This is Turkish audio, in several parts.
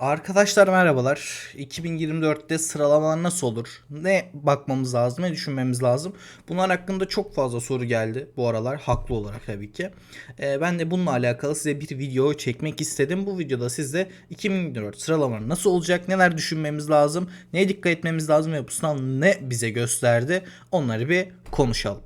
Arkadaşlar merhabalar. 2024'te sıralamalar nasıl olur? Ne bakmamız lazım, ne düşünmemiz lazım? Bunlar hakkında çok fazla soru geldi bu aralar. Haklı olarak tabii ki. Ee, ben de bununla alakalı size bir video çekmek istedim. Bu videoda sizde 2024 sıralamalar nasıl olacak, neler düşünmemiz lazım, neye dikkat etmemiz lazım ve bu sınav ne bize gösterdi? Onları bir konuşalım.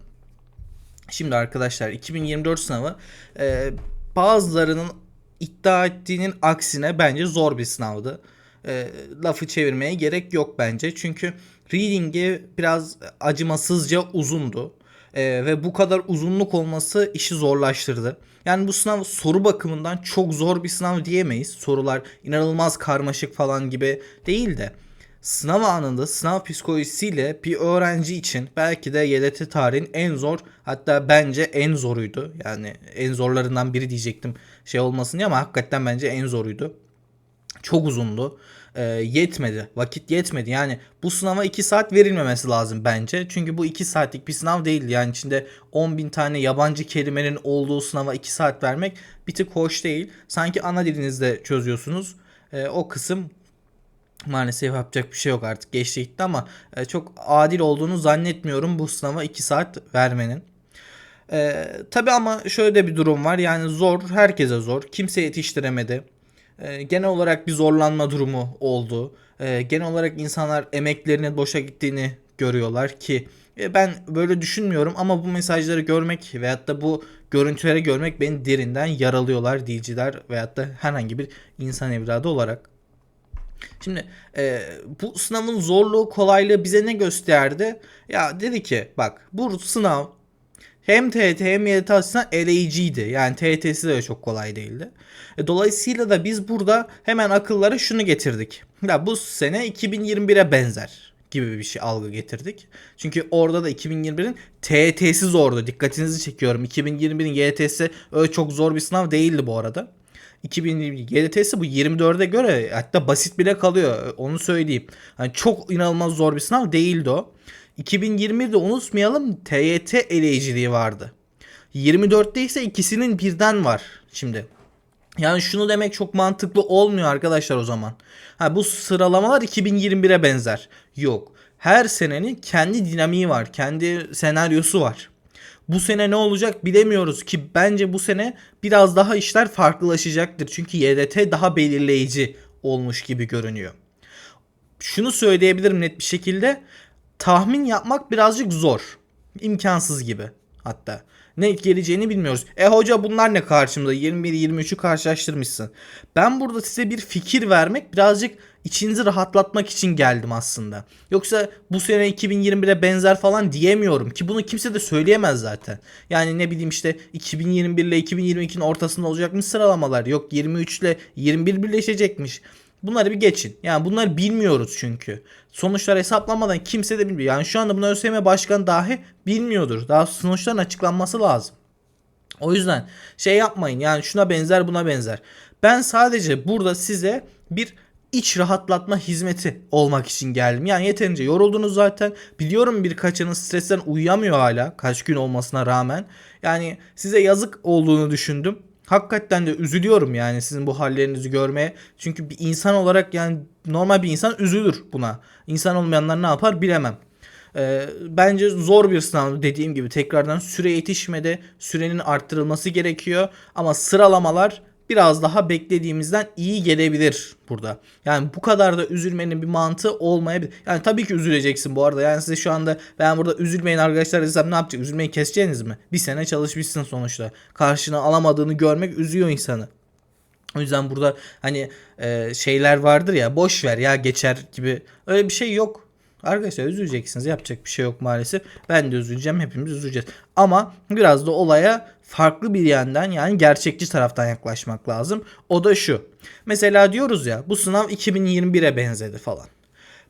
Şimdi arkadaşlar 2024 sınavı e, bazılarının iddia ettiğinin aksine bence zor bir sınavdı. E, lafı çevirmeye gerek yok bence. Çünkü reading'i biraz acımasızca uzundu. E, ve bu kadar uzunluk olması işi zorlaştırdı. Yani bu sınav soru bakımından çok zor bir sınav diyemeyiz. Sorular inanılmaz karmaşık falan gibi değil de sınav anında sınav psikolojisiyle bir öğrenci için belki de YDT tarihin en zor hatta bence en zoruydu. Yani en zorlarından biri diyecektim şey olmasın diye ama hakikaten bence en zoruydu. Çok uzundu. Ee, yetmedi. Vakit yetmedi. Yani bu sınava 2 saat verilmemesi lazım bence. Çünkü bu 2 saatlik bir sınav değil. Yani içinde 10 bin tane yabancı kelimenin olduğu sınava 2 saat vermek bir tık hoş değil. Sanki ana dilinizde çözüyorsunuz. Ee, o kısım maalesef yapacak bir şey yok artık geçti gitti ama e, çok adil olduğunu zannetmiyorum bu sınava 2 saat vermenin. E, Tabi ama şöyle de bir durum var yani zor herkese zor kimse yetiştiremedi. E, genel olarak bir zorlanma durumu oldu. E, genel olarak insanlar emeklerinin boşa gittiğini görüyorlar ki e, ben böyle düşünmüyorum ama bu mesajları görmek veyahut da bu görüntüleri görmek beni derinden yaralıyorlar diyiciler veyahut da herhangi bir insan evladı olarak. Şimdi e, bu sınavın zorluğu kolaylığı bize ne gösterdi? Ya dedi ki bak bu sınav hem TET hem YDT açısından eleyiciydi. Yani TET'si de çok kolay değildi. E, dolayısıyla da biz burada hemen akıllara şunu getirdik. Ya bu sene 2021'e benzer gibi bir şey algı getirdik. Çünkü orada da 2021'in TET'si zordu. Dikkatinizi çekiyorum. 2021'in YTS'i öyle çok zor bir sınav değildi bu arada. 2020 YDT'si bu 24'e göre hatta basit bile kalıyor. Onu söyleyeyim. Yani çok inanılmaz zor bir sınav değildi o. 2020'de unutmayalım TYT eleyiciliği vardı. 24'te ise ikisinin birden var şimdi. Yani şunu demek çok mantıklı olmuyor arkadaşlar o zaman. Ha bu sıralamalar 2021'e benzer. Yok. Her senenin kendi dinamiği var, kendi senaryosu var. Bu sene ne olacak bilemiyoruz ki bence bu sene biraz daha işler farklılaşacaktır. Çünkü YDT daha belirleyici olmuş gibi görünüyor. Şunu söyleyebilirim net bir şekilde. Tahmin yapmak birazcık zor. İmkansız gibi hatta. Ne geleceğini bilmiyoruz. E hoca bunlar ne karşımda? 21-23'ü karşılaştırmışsın. Ben burada size bir fikir vermek birazcık içinizi rahatlatmak için geldim aslında. Yoksa bu sene 2021'e benzer falan diyemiyorum ki bunu kimse de söyleyemez zaten. Yani ne bileyim işte 2021 ile 2022'nin ortasında olacakmış sıralamalar. Yok 23 ile 21 birleşecekmiş. Bunları bir geçin. Yani bunları bilmiyoruz çünkü. Sonuçlar hesaplamadan kimse de bilmiyor. Yani şu anda bunu ÖSYM Başkanı dahi bilmiyordur. Daha sonuçların açıklanması lazım. O yüzden şey yapmayın yani şuna benzer buna benzer. Ben sadece burada size bir iç rahatlatma hizmeti olmak için geldim. Yani yeterince yoruldunuz zaten. Biliyorum birkaçınız stresten uyuyamıyor hala kaç gün olmasına rağmen. Yani size yazık olduğunu düşündüm. Hakikaten de üzülüyorum yani sizin bu hallerinizi görmeye. Çünkü bir insan olarak yani normal bir insan üzülür buna. İnsan olmayanlar ne yapar bilemem. Ee, bence zor bir sınav dediğim gibi tekrardan süre yetişmedi. Sürenin arttırılması gerekiyor. Ama sıralamalar biraz daha beklediğimizden iyi gelebilir burada. Yani bu kadar da üzülmenin bir mantığı olmayabilir. Yani tabii ki üzüleceksin bu arada. Yani size şu anda ben burada üzülmeyin arkadaşlar desem ne yapacak? Üzülmeyi keseceğiniz mi? Bir sene çalışmışsın sonuçta. Karşına alamadığını görmek üzüyor insanı. O yüzden burada hani e, şeyler vardır ya boş ver ya geçer gibi öyle bir şey yok. Arkadaşlar üzüleceksiniz. Yapacak bir şey yok maalesef. Ben de üzüleceğim. Hepimiz üzüleceğiz. Ama biraz da olaya farklı bir yandan yani gerçekçi taraftan yaklaşmak lazım. O da şu. Mesela diyoruz ya bu sınav 2021'e benzedi falan.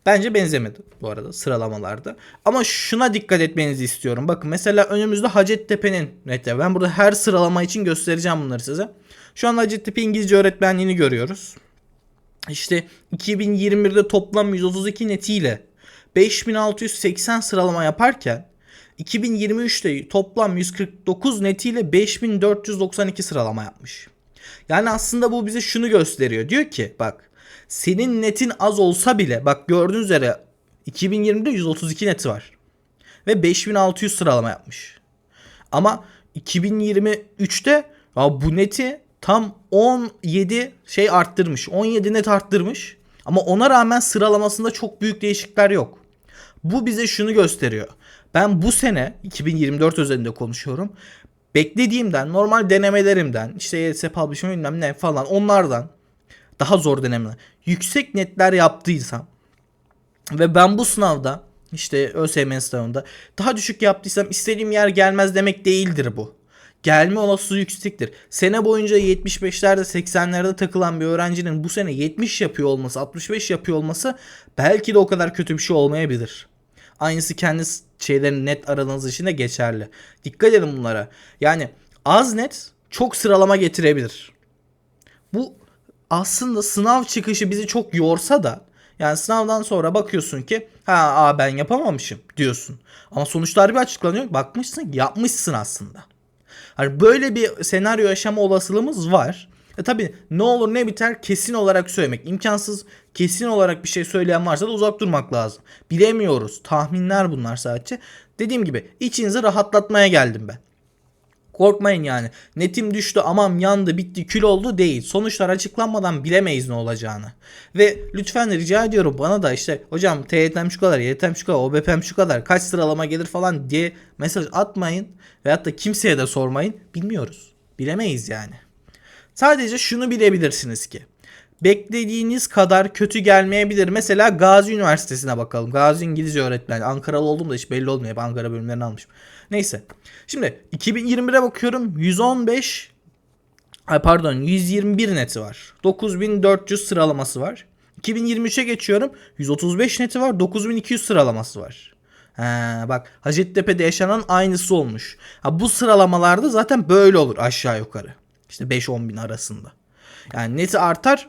Bence benzemedi bu arada sıralamalarda. Ama şuna dikkat etmenizi istiyorum. Bakın mesela önümüzde Hacettepe'nin neti. Ben burada her sıralama için göstereceğim bunları size. Şu an Hacettepe İngilizce öğretmenliğini görüyoruz. İşte 2021'de toplam 132 netiyle 5680 sıralama yaparken 2023'te toplam 149 netiyle 5492 sıralama yapmış. Yani aslında bu bize şunu gösteriyor. Diyor ki bak Senin netin az olsa bile bak gördüğünüz üzere 2020'de 132 neti var. Ve 5600 sıralama yapmış. Ama 2023'te ya bu neti tam 17 şey arttırmış. 17 net arttırmış. Ama ona rağmen sıralamasında çok büyük değişiklikler yok. Bu bize şunu gösteriyor. Ben bu sene 2024 özelinde konuşuyorum. Beklediğimden, normal denemelerimden, işte YDS Publishing bilmem ne falan onlardan daha zor denemeler. Yüksek netler yaptıysam ve ben bu sınavda işte ÖSYM sınavında daha düşük yaptıysam istediğim yer gelmez demek değildir bu. Gelme olasılığı yüksektir. Sene boyunca 75'lerde 80'lerde takılan bir öğrencinin bu sene 70 yapıyor olması 65 yapıyor olması belki de o kadar kötü bir şey olmayabilir. Aynısı kendi şeylerin net aranız için de geçerli. Dikkat edin bunlara. Yani az net çok sıralama getirebilir. Bu aslında sınav çıkışı bizi çok yorsa da yani sınavdan sonra bakıyorsun ki ha aa ben yapamamışım diyorsun. Ama sonuçlar bir açıklanıyor. Bakmışsın yapmışsın aslında. Hani böyle bir senaryo yaşama olasılığımız var. E tabi ne olur ne biter kesin olarak söylemek imkansız. Kesin olarak bir şey söyleyen varsa da uzak durmak lazım. Bilemiyoruz. Tahminler bunlar sadece. Dediğim gibi içinizi rahatlatmaya geldim ben. Korkmayın yani. Netim düştü aman yandı bitti kül oldu değil. Sonuçlar açıklanmadan bilemeyiz ne olacağını. Ve lütfen rica ediyorum bana da işte hocam TYT'm şu kadar, YT'm şu kadar, OBP'm şu kadar kaç sıralama gelir falan diye mesaj atmayın. Veyahut da kimseye de sormayın. Bilmiyoruz. Bilemeyiz yani. Sadece şunu bilebilirsiniz ki beklediğiniz kadar kötü gelmeyebilir. Mesela Gazi Üniversitesi'ne bakalım. Gazi İngilizce öğretmen. Ankaralı oldum da hiç belli olmuyor. Ankara bölümlerini almışım. Neyse. Şimdi 2021'e bakıyorum. 115 ay pardon 121 neti var. 9400 sıralaması var. 2023'e geçiyorum. 135 neti var. 9200 sıralaması var. Ha, bak Hacettepe'de yaşanan aynısı olmuş. Ha, bu sıralamalarda zaten böyle olur aşağı yukarı. İşte 5-10 bin arasında. Yani neti artar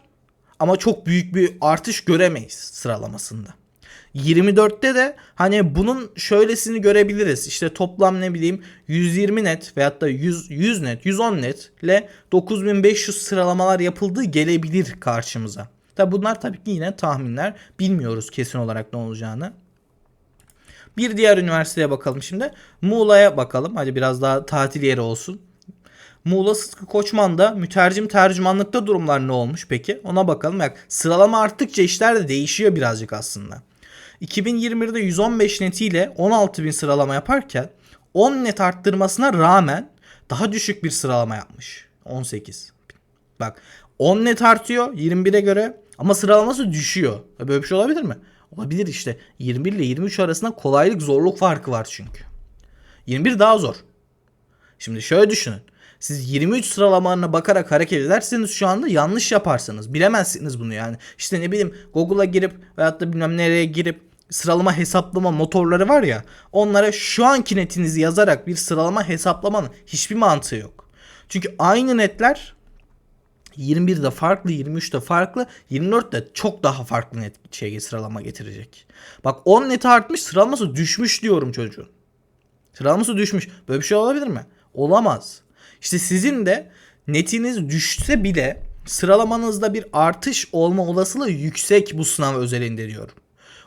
ama çok büyük bir artış göremeyiz sıralamasında. 24'te de hani bunun şöylesini görebiliriz. İşte toplam ne bileyim 120 net veyahut da 100, 100 net, 110 net ile 9500 sıralamalar yapıldığı gelebilir karşımıza. Tabi bunlar tabii ki yine tahminler. Bilmiyoruz kesin olarak ne olacağını. Bir diğer üniversiteye bakalım şimdi. Muğla'ya bakalım. Hadi biraz daha tatil yeri olsun. Muğla Sıtkı Koçman'da mütercim tercümanlıkta durumlar ne olmuş peki? Ona bakalım. Bak, sıralama arttıkça işler de değişiyor birazcık aslında. 2021'de 115 netiyle 16 bin sıralama yaparken 10 net arttırmasına rağmen daha düşük bir sıralama yapmış. 18. Bak 10 net artıyor 21'e göre ama sıralaması düşüyor. Böyle bir şey olabilir mi? Olabilir işte. 21 ile 23 arasında kolaylık zorluk farkı var çünkü. 21 daha zor. Şimdi şöyle düşünün. Siz 23 sıralamalarına bakarak hareket ederseniz şu anda yanlış yaparsınız. Bilemezsiniz bunu yani. İşte ne bileyim Google'a girip veyahut da bilmem nereye girip sıralama hesaplama motorları var ya onlara şu anki netinizi yazarak bir sıralama hesaplamanın hiçbir mantığı yok. Çünkü aynı netler 21'de farklı, 23'te farklı, 24'te çok daha farklı net şey sıralama getirecek. Bak 10 net artmış, sıralaması düşmüş diyorum çocuğun. Sıralaması düşmüş. Böyle bir şey olabilir mi? Olamaz. İşte sizin de netiniz düşse bile sıralamanızda bir artış olma olasılığı yüksek bu sınav özelinde diyorum.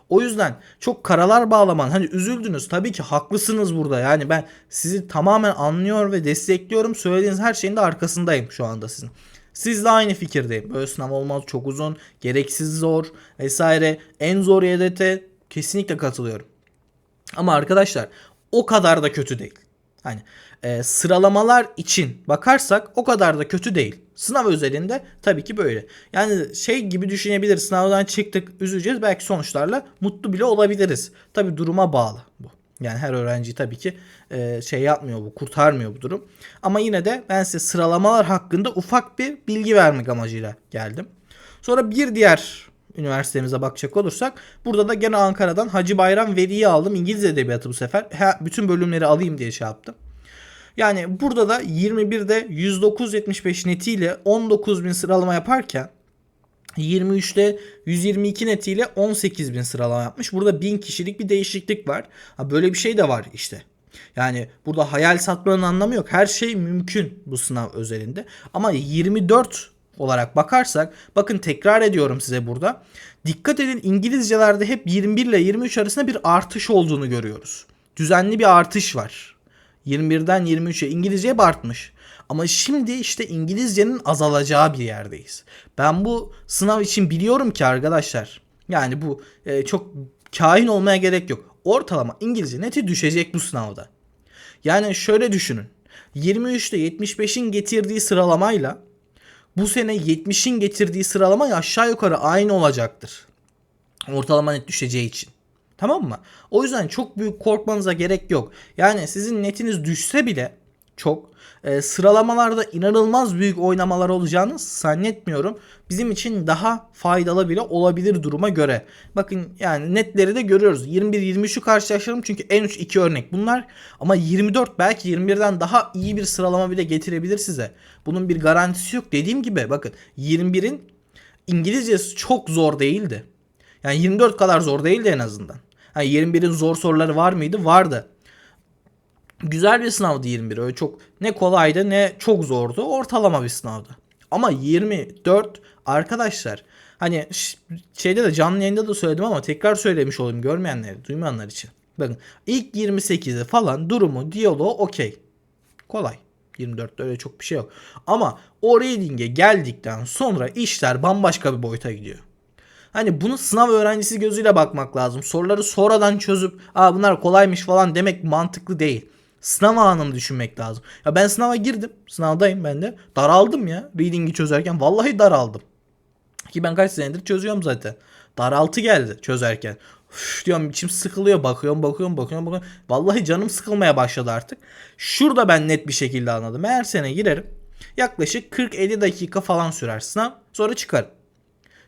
O yüzden çok karalar bağlaman hani üzüldünüz tabii ki haklısınız burada yani ben sizi tamamen anlıyor ve destekliyorum söylediğiniz her şeyin de arkasındayım şu anda sizin. Sizle aynı fikirdeyim. Böyle sınav olmaz çok uzun, gereksiz zor vesaire. En zor YDT kesinlikle katılıyorum. Ama arkadaşlar o kadar da kötü değil. Hani e, sıralamalar için bakarsak o kadar da kötü değil. Sınav özelinde tabii ki böyle. Yani şey gibi düşünebiliriz. Sınavdan çıktık, üzüleceğiz. Belki sonuçlarla mutlu bile olabiliriz. Tabii duruma bağlı bu. Yani her öğrenci tabii ki e, şey yapmıyor bu, kurtarmıyor bu durum. Ama yine de ben size sıralamalar hakkında ufak bir bilgi vermek amacıyla geldim. Sonra bir diğer üniversitemize bakacak olursak burada da gene Ankara'dan Hacı Bayram Veli'yi aldım. İngiliz edebiyatı bu sefer. Ha, bütün bölümleri alayım diye şey yaptım. Yani burada da 21'de 109.75 netiyle 19.000 sıralama yaparken 23'te 122 netiyle 18.000 sıralama yapmış. Burada 1000 kişilik bir değişiklik var. Ha böyle bir şey de var işte. Yani burada hayal satmanın anlamı yok. Her şey mümkün bu sınav özelinde. Ama 24 olarak bakarsak bakın tekrar ediyorum size burada. Dikkat edin İngilizcelerde hep 21 ile 23 arasında bir artış olduğunu görüyoruz. Düzenli bir artış var. 21'den 23'e İngilizce hep artmış. Ama şimdi işte İngilizcenin azalacağı bir yerdeyiz. Ben bu sınav için biliyorum ki arkadaşlar. Yani bu e, çok kahin olmaya gerek yok. Ortalama İngilizce neti düşecek bu sınavda. Yani şöyle düşünün. 23 ile 75'in getirdiği sıralamayla bu sene 70'in getirdiği sıralama aşağı yukarı aynı olacaktır. Ortalama net düşeceği için. Tamam mı? O yüzden çok büyük korkmanıza gerek yok. Yani sizin netiniz düşse bile çok e, sıralamalarda inanılmaz büyük oynamalar olacağını zannetmiyorum. Bizim için daha faydalı bile olabilir duruma göre. Bakın yani netleri de görüyoruz. 21-23'ü karşılaştıralım çünkü en uç iki örnek bunlar. Ama 24 belki 21'den daha iyi bir sıralama bile getirebilir size. Bunun bir garantisi yok. Dediğim gibi bakın 21'in İngilizcesi çok zor değildi. Yani 24 kadar zor değildi en azından. Yani 21'in zor soruları var mıydı? Vardı. Güzel bir sınavdı 21. Öyle çok ne kolaydı ne çok zordu. Ortalama bir sınavdı. Ama 24 arkadaşlar hani şeyde de canlı yayında da söyledim ama tekrar söylemiş olayım görmeyenler, duymayanlar için. Bakın ilk 28'i falan durumu, diyaloğu okey. Kolay. 24'te öyle çok bir şey yok. Ama o reading'e geldikten sonra işler bambaşka bir boyuta gidiyor. Hani bunu sınav öğrencisi gözüyle bakmak lazım. Soruları sonradan çözüp Aa, bunlar kolaymış falan demek mantıklı değil. Sınav anını düşünmek lazım. Ya ben sınava girdim. Sınavdayım ben de. Daraldım ya. Reading'i çözerken. Vallahi daraldım. Ki ben kaç senedir çözüyorum zaten. Daraltı geldi çözerken. Üf, diyorum içim sıkılıyor. Bakıyorum bakıyorum bakıyorum bakıyorum. Vallahi canım sıkılmaya başladı artık. Şurada ben net bir şekilde anladım. Her sene girerim. Yaklaşık 40-50 dakika falan sürer sınav. Sonra çıkarım.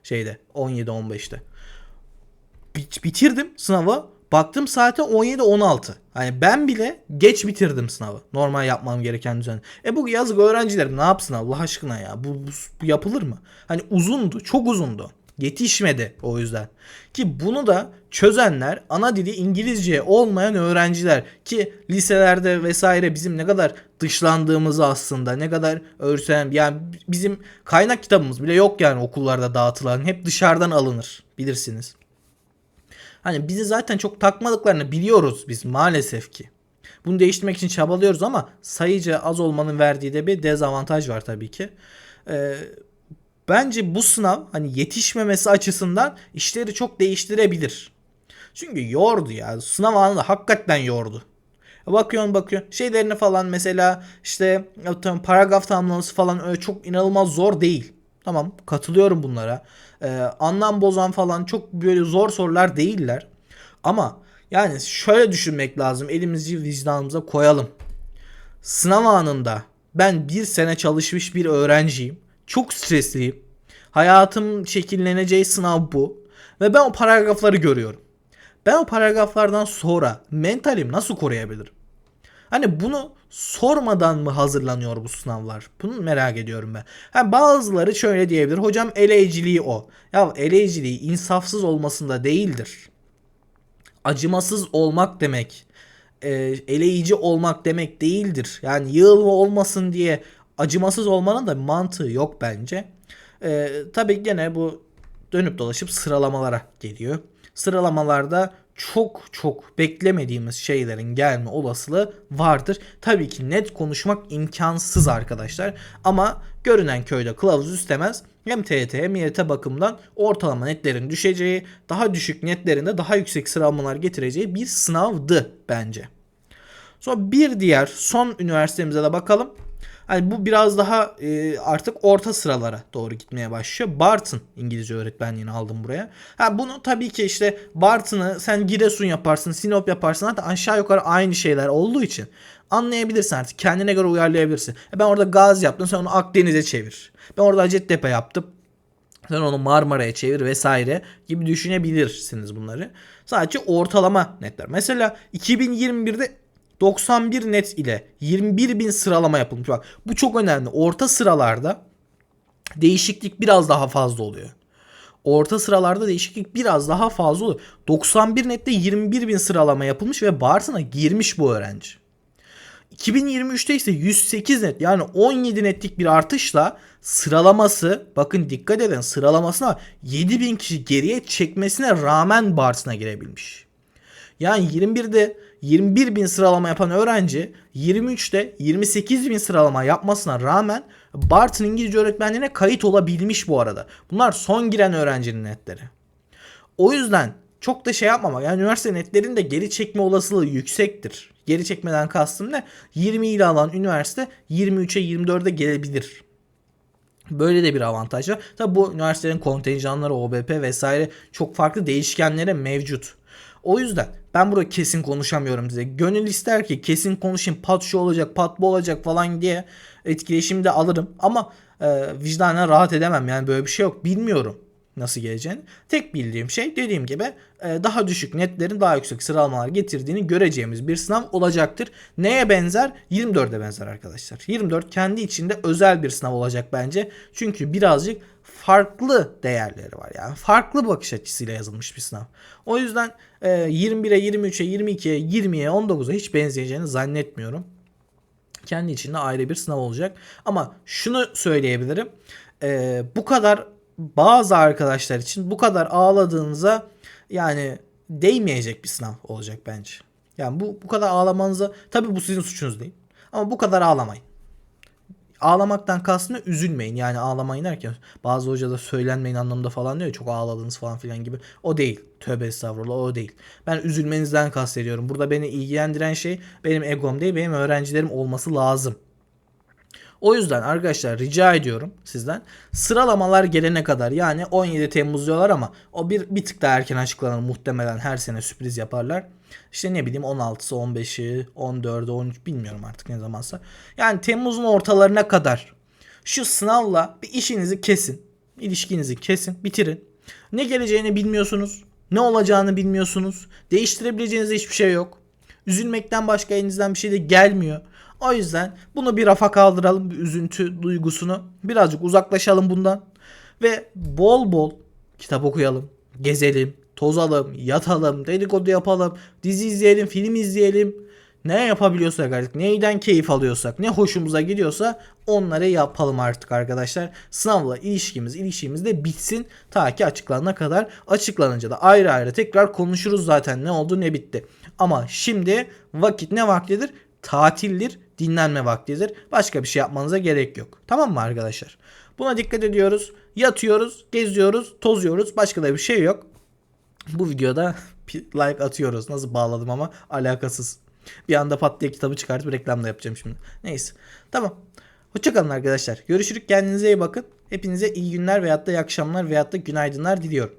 Şeyde 17-15'te. Bit- bitirdim sınavı. Baktım saate 17-16. Hani ben bile geç bitirdim sınavı. Normal yapmam gereken düzen. E bu yazık öğrenciler ne yapsın Allah aşkına ya. Bu, bu, bu yapılır mı? Hani uzundu. Çok uzundu. Yetişmedi o yüzden. Ki bunu da çözenler ana dili İngilizce olmayan öğrenciler ki liselerde vesaire bizim ne kadar dışlandığımızı aslında ne kadar örsen yani bizim kaynak kitabımız bile yok yani okullarda dağıtılan hep dışarıdan alınır bilirsiniz. Hani bizi zaten çok takmadıklarını biliyoruz biz maalesef ki. Bunu değiştirmek için çabalıyoruz ama sayıca az olmanın verdiği de bir dezavantaj var tabii ki. Ee, bence bu sınav hani yetişmemesi açısından işleri çok değiştirebilir. Çünkü yordu ya. Sınav anında hakikaten yordu. Bakıyorsun bakıyorsun şeylerini falan mesela işte paragraf tamamlaması falan öyle çok inanılmaz zor değil. Tamam katılıyorum bunlara. Ee, anlam bozan falan çok böyle zor sorular değiller. Ama yani şöyle düşünmek lazım. Elimizi vicdanımıza koyalım. Sınav anında ben bir sene çalışmış bir öğrenciyim. Çok stresliyim. Hayatım şekilleneceği sınav bu. Ve ben o paragrafları görüyorum. Ben o paragraflardan sonra mentalim nasıl koruyabilirim? Hani bunu sormadan mı hazırlanıyor bu sınavlar? Bunu merak ediyorum ben. Ha, bazıları şöyle diyebilir. Hocam eleyiciliği o. Ya eleyiciliği insafsız olmasında değildir. Acımasız olmak demek. E, eleyici olmak demek değildir. Yani yığılma olmasın diye acımasız olmanın da mantığı yok bence. E, tabii gene bu dönüp dolaşıp sıralamalara geliyor. Sıralamalarda çok çok beklemediğimiz şeylerin gelme olasılığı vardır. Tabii ki net konuşmak imkansız arkadaşlar. Ama görünen köyde kılavuz istemez. Hem TYT hem YT bakımdan ortalama netlerin düşeceği, daha düşük netlerinde daha yüksek sıralamalar getireceği bir sınavdı bence. Sonra bir diğer son üniversitemize de bakalım. Hani bu biraz daha e, artık orta sıralara doğru gitmeye başlıyor. Barton İngilizce öğretmenliğini aldım buraya. Ha bunu tabii ki işte Barton'ı sen Giresun yaparsın, Sinop yaparsın. Hatta aşağı yukarı aynı şeyler olduğu için anlayabilirsin artık. Kendine göre uyarlayabilirsin. E ben orada Gazi yaptım sen onu Akdeniz'e çevir. Ben orada Hacettepe yaptım. Sen onu Marmara'ya çevir vesaire gibi düşünebilirsiniz bunları. Sadece ortalama netler. Mesela 2021'de 91 net ile 21 bin sıralama yapılmış. Bak bu çok önemli. Orta sıralarda değişiklik biraz daha fazla oluyor. Orta sıralarda değişiklik biraz daha fazla oluyor. 91 nette 21 bin sıralama yapılmış ve Bartın'a girmiş bu öğrenci. 2023'te ise 108 net yani 17 netlik bir artışla sıralaması bakın dikkat edin sıralamasına 7000 kişi geriye çekmesine rağmen Bartın'a girebilmiş. Yani 21'de 21 bin sıralama yapan öğrenci 23'te 28 bin sıralama yapmasına rağmen Bartın İngilizce öğretmenliğine kayıt olabilmiş bu arada. Bunlar son giren öğrencinin netleri. O yüzden çok da şey yapmamak. Yani üniversite netlerinin de geri çekme olasılığı yüksektir. Geri çekmeden kastım ne? 20 ile alan üniversite 23'e 24'e gelebilir. Böyle de bir avantaj var. Tabi bu üniversitelerin kontenjanları, OBP vesaire çok farklı değişkenlere mevcut. O yüzden ben burada kesin konuşamıyorum size. Gönül ister ki kesin konuşayım pat şu olacak pat bu olacak falan diye etkileşimi de alırım. Ama e, vicdanen rahat edemem yani böyle bir şey yok. Bilmiyorum nasıl geleceğini. Tek bildiğim şey dediğim gibi e, daha düşük netlerin daha yüksek sıralamalar getirdiğini göreceğimiz bir sınav olacaktır. Neye benzer? 24'e benzer arkadaşlar. 24 kendi içinde özel bir sınav olacak bence. Çünkü birazcık farklı değerleri var. Yani farklı bakış açısıyla yazılmış bir sınav. O yüzden e, 21'e, 23'e, 22'ye, 20'ye, 19'a hiç benzeyeceğini zannetmiyorum. Kendi içinde ayrı bir sınav olacak. Ama şunu söyleyebilirim. E, bu kadar bazı arkadaşlar için bu kadar ağladığınıza yani değmeyecek bir sınav olacak bence. Yani bu bu kadar ağlamanıza tabii bu sizin suçunuz değil. Ama bu kadar ağlamayın. Ağlamaktan kastım üzülmeyin. Yani ağlamayın derken bazı hoca da söylenmeyin anlamında falan diyor çok ağladınız falan filan gibi. O değil. Tövbe estağfurullah o değil. Ben üzülmenizden kastediyorum. Burada beni ilgilendiren şey benim egom değil benim öğrencilerim olması lazım. O yüzden arkadaşlar rica ediyorum sizden sıralamalar gelene kadar yani 17 Temmuz diyorlar ama o bir, bir tık daha erken açıklanır muhtemelen her sene sürpriz yaparlar. İşte ne bileyim 16'sı 15'i 14'ü 13 bilmiyorum artık ne zamansa. Yani Temmuz'un ortalarına kadar şu sınavla bir işinizi kesin. ilişkinizi kesin bitirin. Ne geleceğini bilmiyorsunuz. Ne olacağını bilmiyorsunuz. Değiştirebileceğiniz hiçbir şey yok. Üzülmekten başka elinizden bir şey de gelmiyor. O yüzden bunu bir rafa kaldıralım. Bir üzüntü duygusunu. Birazcık uzaklaşalım bundan. Ve bol bol kitap okuyalım. Gezelim. Tozalım. Yatalım. Dedikodu yapalım. Dizi izleyelim. Film izleyelim. Ne yapabiliyorsak artık. Neyden keyif alıyorsak. Ne hoşumuza gidiyorsa onları yapalım artık arkadaşlar. Sınavla ilişkimiz ilişkimiz de bitsin. Ta ki açıklanana kadar. Açıklanınca da ayrı ayrı tekrar konuşuruz zaten ne oldu ne bitti. Ama şimdi vakit ne vaktidir? tatildir, dinlenme vaktidir. Başka bir şey yapmanıza gerek yok. Tamam mı arkadaşlar? Buna dikkat ediyoruz. Yatıyoruz, geziyoruz, tozuyoruz. Başka da bir şey yok. Bu videoda like atıyoruz. Nasıl bağladım ama alakasız. Bir anda pat diye kitabı çıkartıp reklam da yapacağım şimdi. Neyse. Tamam. Hoşçakalın arkadaşlar. Görüşürük. Kendinize iyi bakın. Hepinize iyi günler veyahut da iyi akşamlar veyahut da günaydınlar diliyorum.